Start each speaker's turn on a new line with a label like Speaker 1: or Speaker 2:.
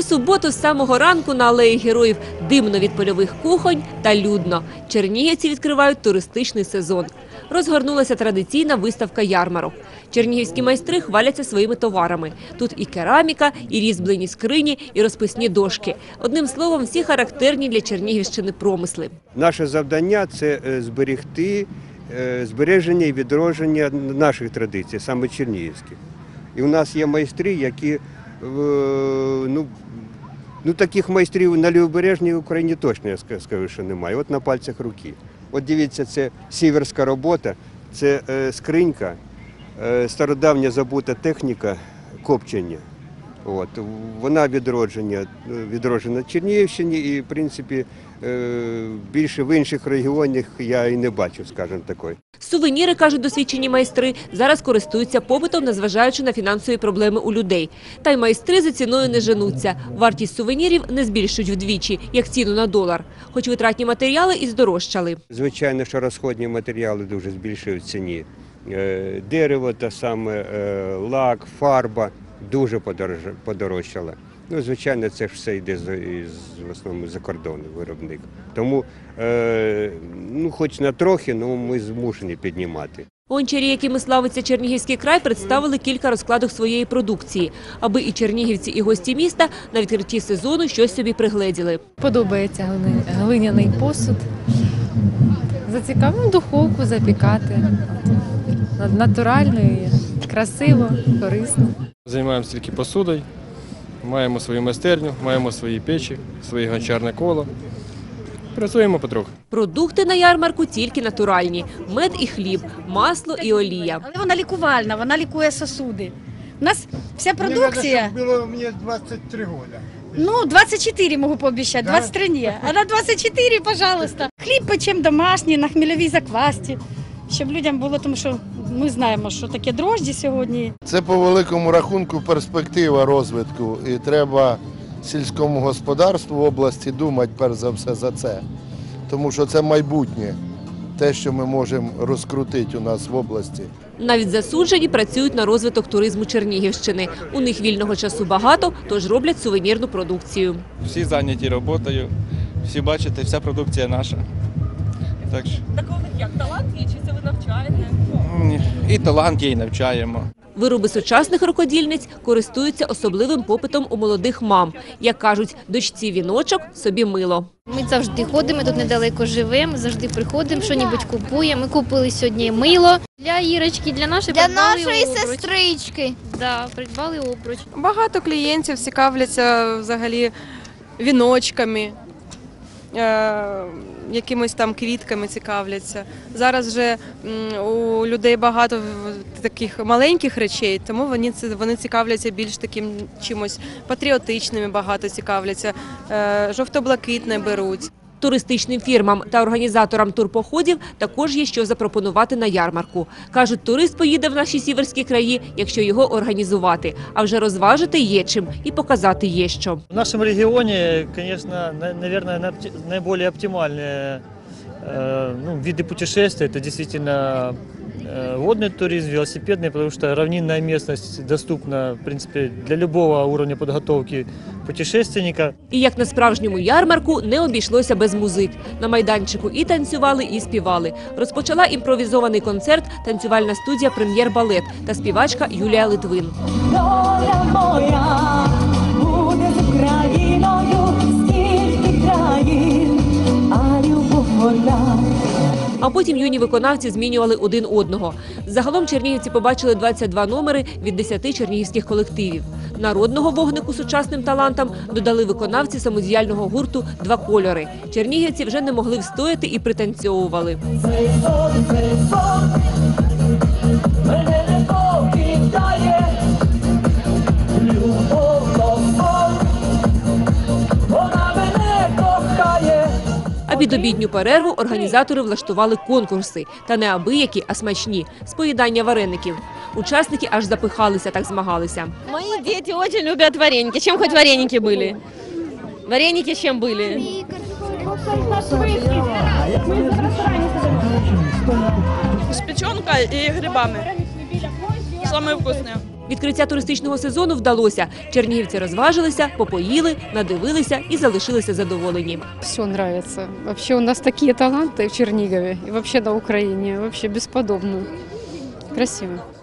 Speaker 1: У суботу з самого ранку на алеї героїв димно від польових кухонь та людно. Чернігівці відкривають туристичний сезон. Розгорнулася традиційна виставка ярмарок. Чернігівські майстри хваляться своїми товарами. Тут і кераміка, і різьблені скрині, і розписні дошки. Одним словом, всі характерні для Чернігівщини промисли.
Speaker 2: Наше завдання це е, зберегти е, збереження і відродження наших традицій, саме чернігівських. І у нас є майстри, які ну, ну таких майстрів на лівобережній Україні точно я скажу, що немає. От на пальцях руки. От дивіться, це сіверська робота, це е, скринька, е, стародавня забута техніка копчення. От, вона відродження, відроджена Чернігівщині і, в принципі, е, більше в інших регіонах я і не бачу, скажімо такої.
Speaker 1: Сувеніри, кажуть досвідчені майстри, зараз користуються попитом, незважаючи на фінансові проблеми у людей. Та й майстри за ціною не женуться. Вартість сувенірів не збільшують вдвічі, як ціну на долар. Хоч витратні матеріали і здорожчали.
Speaker 2: Звичайно, що розходні матеріали дуже збільшують в ціні. Е, Дерево те саме, е, лак, фарба дуже подорож- подорожчала. Ну, звичайно, це ж все йде з, в основному за кордону виробник. Тому, е, ну, хоч на трохи, ну ми змушені піднімати.
Speaker 1: Гончарі, якими славиться Чернігівський край, представили кілька розкладок своєї продукції, аби і чернігівці, і гості міста на відкритті сезону щось собі пригледіли.
Speaker 3: Подобається глиняний посуд. Зацікавимо духовку запікати. На- Натурально і красиво, корисно.
Speaker 4: Займаємося тільки посудою, маємо свою майстерню, маємо свої печі, своє гончарне коло. Працюємо потроху.
Speaker 1: Продукти на ярмарку тільки натуральні: мед і хліб, масло і олія.
Speaker 5: Але вона лікувальна, вона лікує сосуди. У нас вся продукція,
Speaker 6: чтобы было мне 23 года.
Speaker 5: ну, 24 можу пообіцяти,
Speaker 6: Да?
Speaker 5: 23 ні. А на 24, пожалуйста. Хліб печем домашній, на хмільовій заквасті, щоб людям було, тому що ми знаємо, що таке дрожджі сьогодні.
Speaker 7: Це по великому рахунку перспектива розвитку, і треба сільському господарству в області думати перш за все за це. Тому що це майбутнє, те, що ми можемо розкрутити у нас в області.
Speaker 1: Навіть засуджені працюють на розвиток туризму Чернігівщини. У них вільного часу багато, тож роблять сувенірну продукцію.
Speaker 8: всі зайняті роботою, всі бачите, вся продукція наша. Так що
Speaker 1: Так у них як талант є, чи це ви навчаєте?
Speaker 8: і талант є, і навчаємо.
Speaker 1: Вироби сучасних рукодільниць користуються особливим попитом у молодих мам. Як кажуть, дочці віночок, собі мило.
Speaker 9: Ми завжди ходимо, тут недалеко живемо, завжди приходимо, що-небудь купуємо. Ми купили сьогодні мило для Ірочки, для нашої
Speaker 10: Для
Speaker 9: придбали
Speaker 10: нашої
Speaker 9: обруч.
Speaker 10: сестрички.
Speaker 9: Да, придбали обруч.
Speaker 3: Багато клієнтів цікавляться взагалі віночками, е, якимось там квітками цікавляться. Зараз вже у людей багато таких маленьких речей, тому вони, вони цікавляться більш таким чимось патріотичними, багато цікавляться, е, жовто-блакитне беруть.
Speaker 1: Туристичним фірмам та організаторам турпоходів також є що запропонувати на ярмарку. Кажуть, турист поїде в наші сіверські краї, якщо його організувати. А вже розважити є чим і показати є що.
Speaker 11: В нашем регионе, конечно, на- наверное, наипти- наиболее оптимальные э, ну, виды путешествий. Это действительно э, водный туризм, велосипедный, потому что равнинная местность доступна, в принципе, для любого уровня подготовки путешественника.
Speaker 1: І як на справжньому ярмарку не обійшлося без музик. На майданчику і танцювали, і співали. Розпочала імпровізований концерт танцювальна студія Прем'єр-балет та співачка Юлія Литвин.
Speaker 12: Доля моя А
Speaker 1: потім юні виконавці змінювали один одного. Загалом чернігівці побачили 22 номери від 10 чернігівських колективів. Народного вогнику сучасним талантам додали виконавці самодіяльного гурту Два кольори. Чернігівці вже не могли встояти і пританцьовували. під обідню перерву організатори влаштували конкурси. Та не абиякі, а смачні – з поїдання вареників. Учасники аж запихалися, так змагалися.
Speaker 13: Мои дети очень любят вареники. Чем хоть вареники были? Вареники чем были?
Speaker 14: С печенкой и грибами. Самые вкусные.
Speaker 1: Відкриття туристичного сезону вдалося. Чернігівці розважилися, попоїли, надивилися і залишилися задоволені.
Speaker 5: Все подобається. Взагалі у нас такі таланти в Чернігові і вообще на Україні. Вообще безподобно. Красиво.